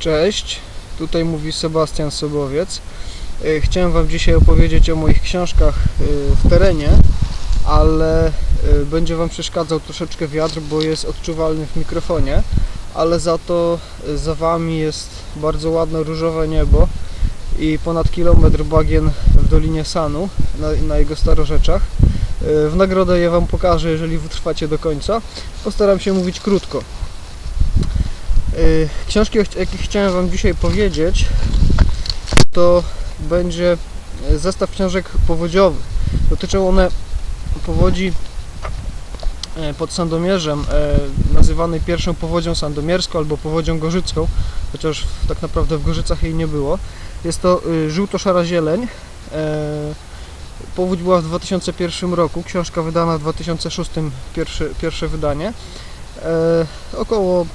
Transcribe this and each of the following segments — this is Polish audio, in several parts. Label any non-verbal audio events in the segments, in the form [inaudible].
Cześć, tutaj mówi Sebastian Sobowiec. E, Chciałem Wam dzisiaj opowiedzieć o moich książkach e, w terenie, ale e, będzie Wam przeszkadzał troszeczkę wiatr, bo jest odczuwalny w mikrofonie, ale za to za Wami jest bardzo ładne różowe niebo i ponad kilometr bagien w Dolinie Sanu na, na jego starorzeczach. W nagrodę je Wam pokażę, jeżeli wytrwacie do końca. Postaram się mówić krótko. Y, Książki, o ch- jakich chciałem Wam dzisiaj powiedzieć, to będzie y, zestaw książek powodziowych. Dotyczą one powodzi e, pod Sandomierzem, nazywanej pierwszą powodzią sandomierską albo powodzią gorzycką, chociaż tak naprawdę w Gorzycach jej nie było. Jest to y, żółto-szara zieleń. Powódź była w 2001 roku, książka wydana w 2006, pierwsze, pierwsze wydanie. Około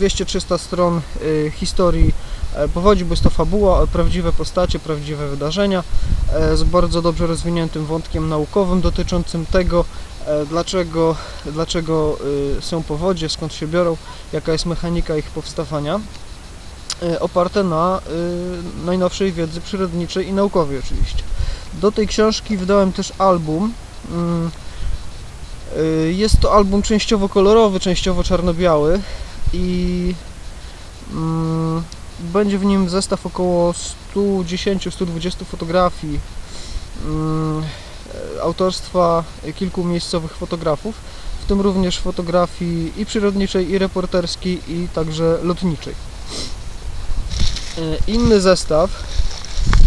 200-300 stron y, historii e, powodzi, bo jest to fabuła, prawdziwe postacie, prawdziwe wydarzenia e, z bardzo dobrze rozwiniętym wątkiem naukowym dotyczącym tego, e, dlaczego, dlaczego y, są powodzie, skąd się biorą, jaka jest mechanika ich powstawania, e, oparte na y, najnowszej wiedzy przyrodniczej i naukowej oczywiście. Do tej książki wydałem też album. mm, Jest to album częściowo kolorowy, częściowo czarno-biały i mm, będzie w nim zestaw około 110-120 fotografii mm, autorstwa kilku miejscowych fotografów, w tym również fotografii i przyrodniczej, i reporterskiej, i także lotniczej. E, Inny zestaw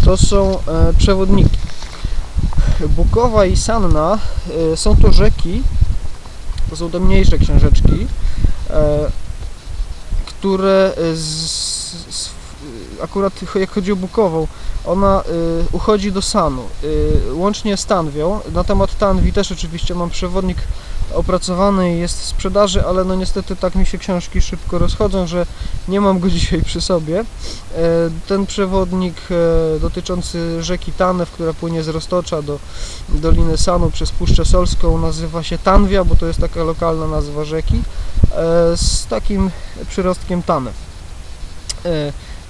to są e, przewodniki. Bukowa i Sanna e, są to rzeki, to są te mniejsze książeczki, które e, z, z, akurat jak chodzi o Bukową, ona y, uchodzi do Sanu, y, łącznie z Tanwią. Na temat Tanwi też oczywiście mam przewodnik opracowany i jest w sprzedaży, ale no niestety tak mi się książki szybko rozchodzą, że nie mam go [laughs] dzisiaj przy sobie. E, Ten przewodnik e, dotyczący rzeki Tanew, która płynie z Roztocza do Doliny Sanu przez Puszczę Solską nazywa się Tanwia, bo to jest taka lokalna nazwa rzeki e, z takim przyrostkiem Tanew.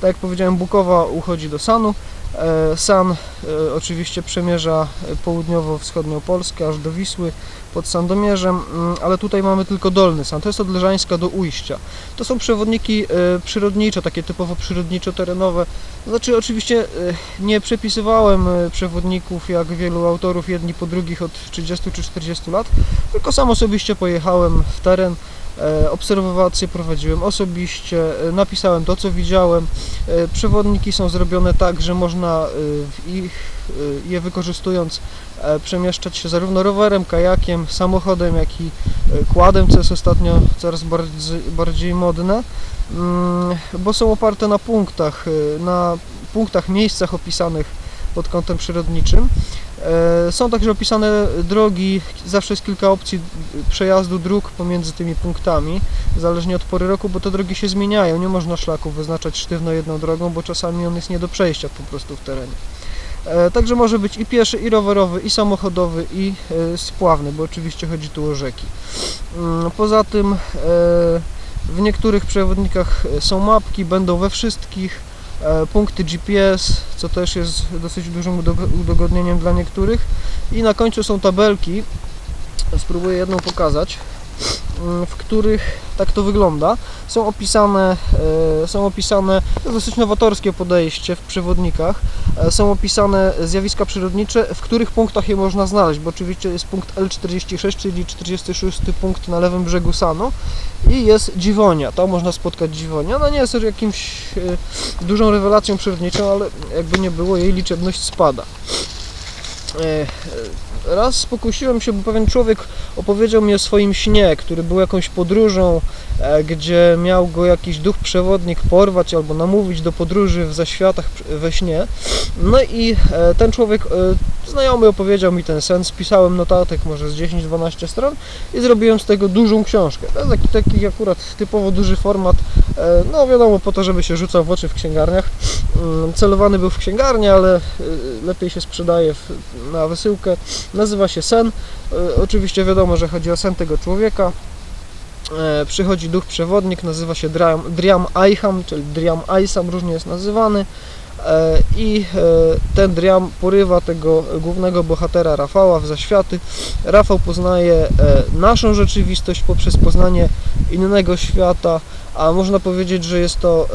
Tak jak powiedziałem, Bukowa uchodzi do Sanu. E, San e, oczywiście przemierza e, południowo-wschodnią Polskę aż do Wisły pod Sandomierzem, mm, ale tutaj mamy tylko Dolny San. To jest od Leżańska do Ujścia. To są przewodniki przyrodnicze, takie typowo przyrodniczo-terenowe. Znaczy oczywiście nie przepisywałem przewodników jak wielu autorów jedni po drugich od 30 czy 40 lat, tylko sam osobiście pojechałem w teren, obserwacje prowadziłem osobiście, e, napisałem to co widziałem. E, Przewodniki są zrobione tak, że można e, ich, e, je wykorzystując e, przemieszczać się zarówno rowerem, kajakiem, samochodem, jak i e, kładem, co jest ostatnio coraz bardziej, bardziej modne, Mm, bo są oparte na punktach, e, na punktach, miejscach opisanych pod kątem przyrodniczym. E, Są także opisane drogi, zawsze jest kilka opcji przejazdu dróg pomiędzy tymi punktami, zależnie od pory roku, bo te drogi się zmieniają. Nie można szlaków wyznaczać sztywno jedną drogą, bo czasami on jest nie do przejścia po prostu w terenie. E, Także może być i pieszy, i rowerowy, i samochodowy, i e, spławny, bo oczywiście chodzi tu o rzeki. Mm, Poza tym w niektórych przewodnikach są mapki, będą we wszystkich punkty GPS, co też jest dosyć dużym udog- udogodnieniem dla niektórych. I na końcu są tabelki, spróbuję jedną pokazać, w których tak to wygląda. Są opisane, e, są opisane, dosyć nowatorskie podejście w przewodnikach, e, są opisane zjawiska przyrodnicze, w których punktach je można znaleźć, bo oczywiście jest punkt L46, czyli 46 punkt na lewym brzegu Sanu i jest Dziwonia, tam można spotkać Dziwonię. Ona nie jest jakimś e, dużą rewelacją przyrodniczą, ale jakby nie było, jej liczebność spada. Raz pokusiłem się, bo pewien człowiek opowiedział mi o swoim śnie, który był jakąś podróżą, e, gdzie miał go jakiś duch przewodnik porwać albo namówić do podróży w zaświatach we śnie. No i e, ten człowiek, e, znajomy opowiedział mi ten sen, spisałem notatek może z 10-12 stron i zrobiłem z tego dużą książkę. To taki, taki akurat typowo duży format, no wiadomo po to, żeby się rzucał w oczy w księgarniach. Mm, Celowany był w księgarnię, ale lepiej się sprzedaje na wysyłkę. Nazywa się Sen. E, Oczywiście wiadomo, że chodzi o sen tego człowieka. e, przychodzi duch przewodnik, nazywa się Driam, Driam Aiham, czyli Driam Aisam, różnie jest nazywany. E, I ten Driam porywa tego głównego bohatera Rafała w zaświaty. Rafał poznaje naszą rzeczywistość poprzez poznanie innego świata, a można powiedzieć, że jest to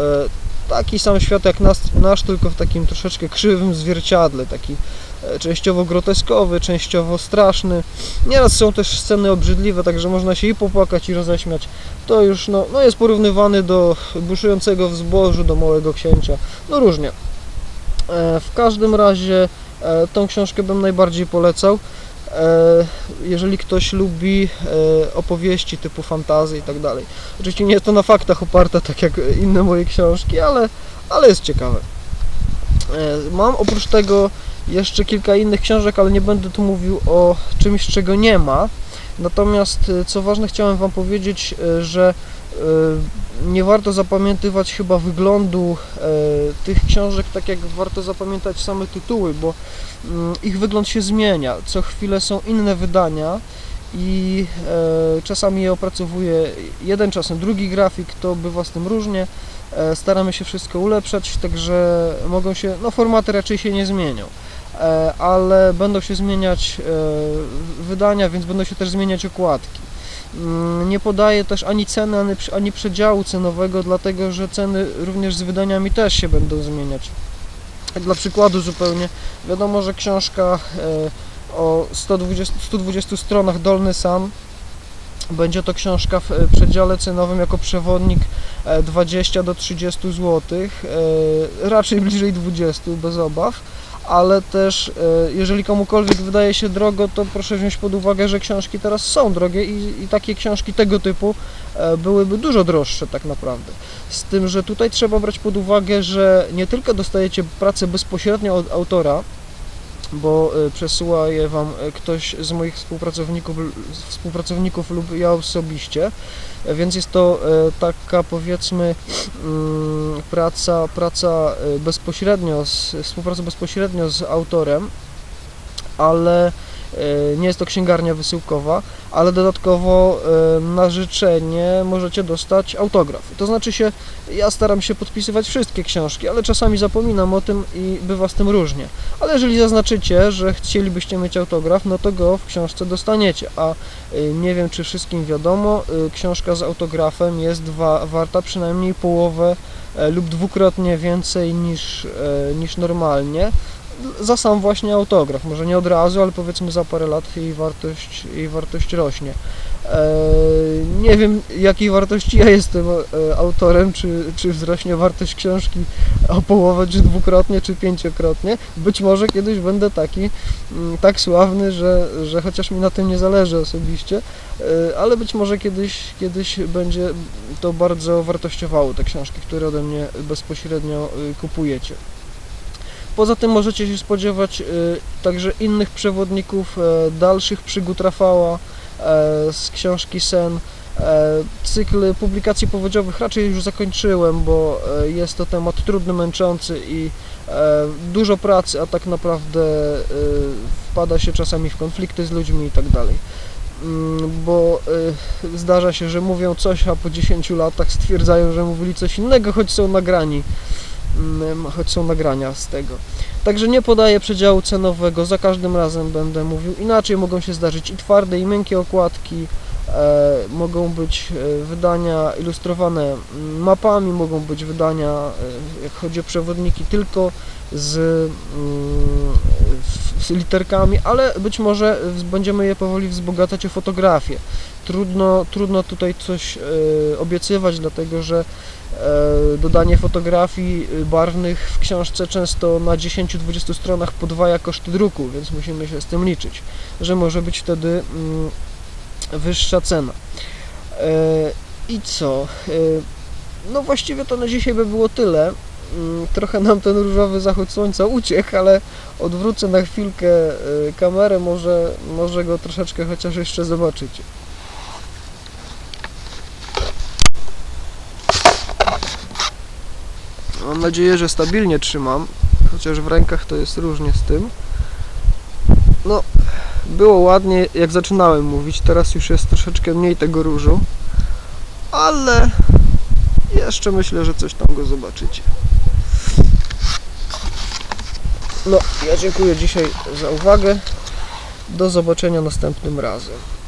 taki sam świat jak nas, nasz, tylko w takim troszeczkę krzywym zwierciadle, taki częściowo groteskowy, częściowo straszny. Nieraz są też sceny obrzydliwe, także można się i popłakać, i roześmiać. To już no, no jest porównywany do buszującego w zbożu, do Małego Księcia. No różnie. E, W każdym razie e, tą książkę bym najbardziej polecał. E, Jeżeli ktoś lubi e, opowieści typu fantazy i tak dalej. Oczywiście nie jest to na faktach oparte, tak jak inne moje książki, ale, ale jest ciekawe. E, Mam oprócz tego jeszcze kilka innych książek, ale nie będę tu mówił o czymś, czego nie ma. Natomiast e, co ważne, chciałem Wam powiedzieć, e, że nie warto zapamiętywać chyba wyglądu tych książek, tak jak warto zapamiętać same tytuły, bo mm, ich wygląd się zmienia. Co chwilę są inne wydania i czasami je opracowuje jeden, czasem drugi grafik, to bywa z tym różnie. E, staramy się wszystko ulepszać, także mogą się, no formaty raczej się nie zmienią, e, ale będą się zmieniać e, wydania, więc będą się też zmieniać okładki. Mm, Nie podaję też ani ceny, ani, przedziału cenowego, dlatego że ceny również z wydaniami też się będą zmieniać. Dla przykładu zupełnie, wiadomo, że książka o 120, 120 stronach Dolny San będzie to książka w e, przedziale cenowym jako przewodnik e, 20 do 30 zł, e, raczej bliżej 20 bez obaw, ale też e, jeżeli komukolwiek wydaje się drogo, to proszę wziąć pod uwagę, że książki teraz są drogie i, i takie książki tego typu e, byłyby dużo droższe tak naprawdę. Z tym, że tutaj trzeba brać pod uwagę, że nie tylko dostajecie pracę bezpośrednio od autora, bo e, przesyła je Wam e, ktoś z moich współpracowników, współpracowników lub ja osobiście, E, więc jest to taka powiedzmy mm, praca, praca bezpośrednio, z, współpraca bezpośrednio z autorem, ale e, nie jest to księgarnia wysyłkowa, ale dodatkowo e, na życzenie możecie dostać autograf. To znaczy się, ja staram się podpisywać wszystkie książki, ale czasami zapominam o tym i bywa z tym różnie. Ale jeżeli zaznaczycie, że chcielibyście mieć autograf, no to go w książce dostaniecie. A y, nie wiem, czy wszystkim wiadomo, książka z autografem jest wa warta przynajmniej połowę e, lub dwukrotnie więcej niż, e, niż normalnie za sam właśnie autograf. Może nie od razu, ale powiedzmy za parę lat jej wartość, jej wartość rośnie. E, nie wiem jakiej wartości ja jestem e, autorem, czy, czy wzrośnie wartość książki o połowę, czy dwukrotnie, czy pięciokrotnie. Być może kiedyś będę taki, mm, tak sławny, że, że chociaż mi na tym nie zależy osobiście, e, ale być może kiedyś, kiedyś będzie to bardzo wartościowało te książki, które ode mnie bezpośrednio y, kupujecie. Poza tym możecie się spodziewać y, także innych przewodników, e, dalszych przygód Rafała e, z książki Sen. E, Cykl publikacji powodziowych raczej już zakończyłem, bo jest to temat trudny, męczący i dużo pracy, a tak naprawdę wpada się czasami w konflikty z ludźmi i tak dalej. Mm, Bo zdarza się, że mówią coś, a po 10 latach stwierdzają, że mówili coś innego, choć są nagrani choć są nagrania z tego. Także nie podaję przedziału cenowego, za każdym razem będę mówił inaczej. Mogą się zdarzyć i twarde, i miękkie okładki, e, mogą być e, wydania ilustrowane mm, mapami, mogą być wydania, e, jak chodzi o przewodniki, tylko z, mm, z literkami, ale być może będziemy je powoli wzbogacać o fotografię. Trudno, trudno tutaj coś e, obiecywać, dlatego że E, dodanie fotografii barwnych w książce często na 10-20 stronach podwaja koszty druku, więc musimy się z tym liczyć, że może być wtedy mm, wyższa cena. E, I co? No właściwie to na dzisiaj by było tyle. Mm, Trochę nam ten różowy zachód słońca uciekł, ale odwrócę na chwilkę e, kamerę, może, może go troszeczkę chociaż jeszcze zobaczycie. Mam nadzieję, że stabilnie trzymam, chociaż w rękach to jest różnie z tym. No, było ładnie jak zaczynałem mówić, teraz już jest troszeczkę mniej tego różu, ale jeszcze myślę, że coś tam go zobaczycie. No, ja dziękuję dzisiaj za uwagę. Do zobaczenia następnym razem.